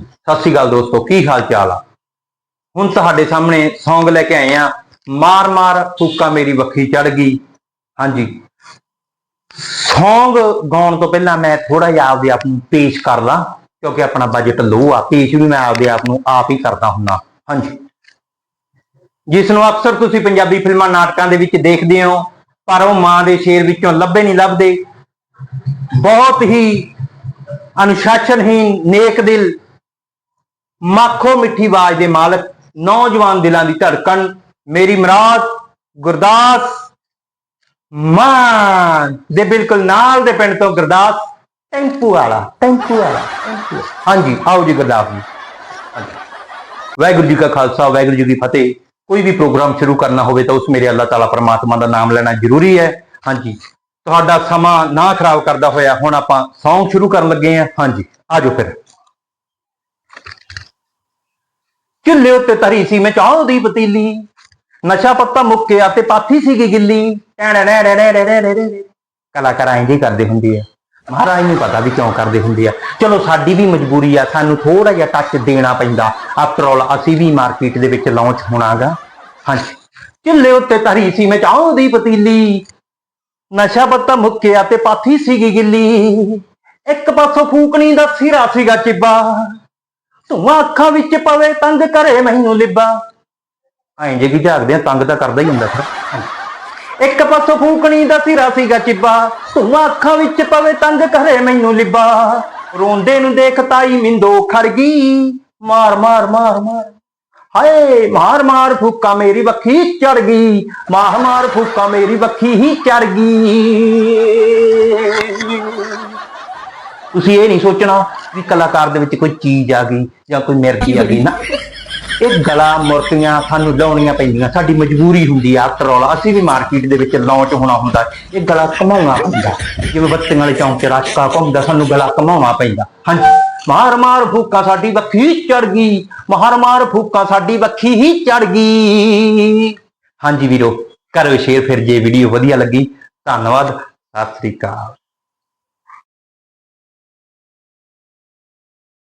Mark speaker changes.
Speaker 1: ਸਤਿ ਸ਼੍ਰੀ ਅਕਾਲ ਦੋਸਤੋ, ਕੀ ਹਾਲ ਚਾਲ ਆ? ਹੁਣ ਤੁਹਾਡੇ ਸਾਹਮਣੇ ਸੌਂਗ ਲੈ ਕੇ ਆਏ ਆ, ਮਾਰ ਮਾਰ ਫੂਕਾ ਮੇਰੀ ਵੱਖੀ ਚੜ ਗਈ। ਹਾਂਜੀ। ਸੌਂਗ ਗਾਉਣ ਤੋਂ ਪਹਿਲਾਂ ਮੈਂ ਥੋੜਾ ਜਿਹਾ ਆਪਦੇ ਆਪ ਨੂੰ ਪੇਸ਼ ਕਰ ਲਾਂ, ਕਿਉਂਕਿ ਆਪਣਾ ਬਜਟ ਲੋ ਆ, ਪੇਸ਼ ਵੀ ਮੈਂ ਆਪਦੇ ਆਪ ਨੂੰ ਆਪ ਹੀ ਕਰਦਾ ਹੁੰਨਾ ਹਾਂਜੀ। ਜਿਸ ਨੂੰ ਅਕਸਰ ਤੁਸੀਂ ਪੰਜਾਬੀ ਫਿਲਮਾਂ ਨਾਟਕਾਂ ਦੇ ਵਿੱਚ ਦੇਖਦੇ ਹੋ, ਪਰ ਉਹ ਮਾਂ ਦੇ ਸ਼ੇਰ ਵਿੱਚੋਂ ਲੱਭੇ ਨਹੀਂ ਲੱਭਦੇ। ਬਹੁਤ ਹੀ ਅਨੁਸ਼ਾਸਨਹੀਨ ਨੇਕ ਦਿਲ ਮਾਖੋ ਮਿੱਠੀ ਆਵਾਜ਼ ਦੇ ਮਾਲਕ, ਨੌਜਵਾਨ ਦਿਲਾਂ ਦੀ ਧੜਕਣ, ਮੇਰੀ ਮਰਾਦ ਗੁਰਦਾਸ ਮਾਨ ਦੇ ਬਿਲਕੁਲ ਨਾਲ ਦੇ ਪਿੰਡ ਤੋਂ ਗੁਰਦਾਸ ਟੈਂਪੂ ਵਾਲਾ ਟੈਂਪੂ ਵਾਲਾ ਹਾਂਜੀ, ਆਓ ਜੀ ਗੁਰਦਾਸ ਜੀ। ਵਾਹਿਗੁਰੂ ਜੀ ਕਾ ਖਾਲਸਾ, ਵਾਹਿਗੁਰੂ ਜੀ ਕੀ ਫਤਿਹ। ਕੋਈ ਵੀ ਪ੍ਰੋਗਰਾਮ ਸ਼ੁਰੂ ਕਰਨਾ ਹੋਵੇ ਤਾਂ ਉਸ ਮੇਰੇ ਅੱਲਾਹ ਤਾਲਾ ਪਰਮਾਤਮਾ ਦਾ ਨਾਮ ਲੈਣਾ ਜ਼ਰੂਰੀ ਹੈ। ਹਾਂਜੀ। ਤੁਹਾਡਾ ਸਮਾਂ ਨਾ ਖਰਾਬ ਕਰਦਾ ਹੋਇਆ, ਹੁਣ ਆਪਾਂ ਸੌਂਗ ਸ਼ੁਰੂ ਕਰਨ ਲੱਗੇ ਹਾਂ। ਹਾਂਜੀ ਆਜੋ ਫਿਰ। ਚੁੱਲ੍ਹੇ ਉੱਤੇ ਧਰੀ ਸੀ ਮੈਂ ਚਾਹ ਦੀ ਪਤੀਲੀ। ਨਸ਼ਾ ਪੱਤਾ ਮੁੱਕਿਆ ਤੇ ਪਾਥੀ ਸੀਗੀ ਗਿੱਲੀ। ਕਲਾਕਾਰ ਇੰਜ ਹੀ ਕਰਦੇ ਹੁੰਦੇ ਆ। ਮਹਾਰਾਜ ਨੂੰ ਪਤਾ ਵੀ ਕਿਉਂ ਕਰਦੇ ਹੁੰਦੇ ਆ। ਚਲੋ ਸਾਡੀ ਵੀ ਮਜਬੂਰੀ ਆ, ਸਾਨੂੰ ਥੋੜਾ ਜਿਹਾ ਟੱਚ ਦੇਣਾ ਪੈਂਦਾ। ਆਫਟਰ ਆਲ ਅਸੀਂ ਵੀ ਮਾਰਕੀਟ ਦੇ ਵਿੱਚ ਲਾਂਚ ਹੋਣਾਗਾ। ਹਾਂਜੀ। ਚਿੱਲੇ ਉੱਤੇ ਧਰੀ ਸੀ ਮੈਂ ਚਾਹ ਦੀ ਪਤੀਲੀ। ਨਸ਼ਾ ਪੱਤਾ ਮੁੱਕਿਆ ਤੇ ਪਾਥੀ ਸੀਗੀ ਗਿੱਲੀ। ਇੱਕ ਪਾਸੋਂ ਫੂਕਣੀ ਦਾ ਸਿਰਾ ਸੀਗਾ ਚਿੱਬਾ। ਧੂਆਂ ਅੱਖਾਂ ਵਿੱਚ ਪਵੇ, ਤੰਗ ਕਰੇ ਮੈਨੂੰ ਲਿਬਾ। ਐਂ ਜੇ ਕੀ ਝਾਕਦੇ ਆ, ਤੰਗ ਤਾਂ ਕਰਦਾ ਹੀ ਹੁੰਦਾ ਫਿਰ। ਇੱਕ ਪਾਸੋਂ ਫੂਕਣੀ ਦਾ ਸਿਰਾ ਸੀਗਾ ਚਿੱਬਾ। ਧੂਆਂ ਅੱਖਾਂ ਵਿੱਚ ਪਵੇ, ਤੰਗ ਕਰੇ ਮੈਨੂੰ ਲਿਬਾ। ਰੋਂਦੇ ਨੂੰ ਦੇਖ ਤਾਈ ਮਿੰਦੋ ਖੜ ਗਈ। ਮਾਰ ਮਾਰ ਮਾਰ ਮਾਰ। ਹਾਏ, ਮਾਰ ਮਾਰ, ਫੂਕਾ ਮੇਰੀ ਵੱਖੀ ਚੜ ਗਈ। ਮਾਰ ਮਾਰ, ਫੂਕਾ ਮੇਰੀ ਵੱਖੀ ਹੀ ਚੜ ਗਈ। ਤੁਸੀਂ ਇਹ ਨਹੀਂ ਸੋਚਣਾ ਵੀ ਕਲਾਕਾਰ ਦੇ ਵਿੱਚ ਕੋਈ ਚੀਜ਼ ਆ ਗਈ ਜਾਂ ਕੋਈ ਮਿਰਚੀ ਆ ਗਈ ਨਾ। ਇਹ ਗਲਾ ਮੁਰਤੀਆਂ ਸਾਨੂੰ ਲਾਉਣੀਆਂ ਪੈਂਦੀਆਂ। ਸਾਡੀ ਮਜਬੂਰੀ ਹੁੰਦੀ ਆ ਆਫਟਰ ਆਲ ਅਸੀਂ ਵੀ ਮਾਰਕੀਟ ਦੇ ਵਿੱਚ ਲਾਂਚ ਹੋਣਾ ਹੁੰਦਾ। ਇਹ ਗਲਾ ਘਮਾਉਣਾ ਪੈਂਦਾ ਜਿਵੇਂ ਬੱਤੀਆਂ ਵਾਲੇ ਚੌਂਕ 'ਚ ਰਸ਼ਕਾ ਘੁੰਮਦਾ, ਸਾਨੂੰ ਗਲਾ ਘਮਾਉਣਾ ਪੈਂਦਾ। ਹਾਂਜੀ। ਮਾਰ ਮਾਰ ਫੂਕਾ ਸਾਡੀ ਵੱਖੀ ਚੜ ਗਈ। ਮਾਰ ਮਾਰ ਫੂਕਾ ਸਾਡੀ ਵੱਖੀ ਹੀ ਚੜ ਗਈ। ਹਾਂਜੀ ਵੀਰੋ ਕਰੋ ਸ਼ੇਅਰ ਫਿਰ ਜੇ ਵੀਡੀਓ ਵਧੀਆ ਲੱਗੀ। ਧੰਨਵਾਦ। ਸਤਿ ਸ੍ਰੀ ਅਕਾਲ।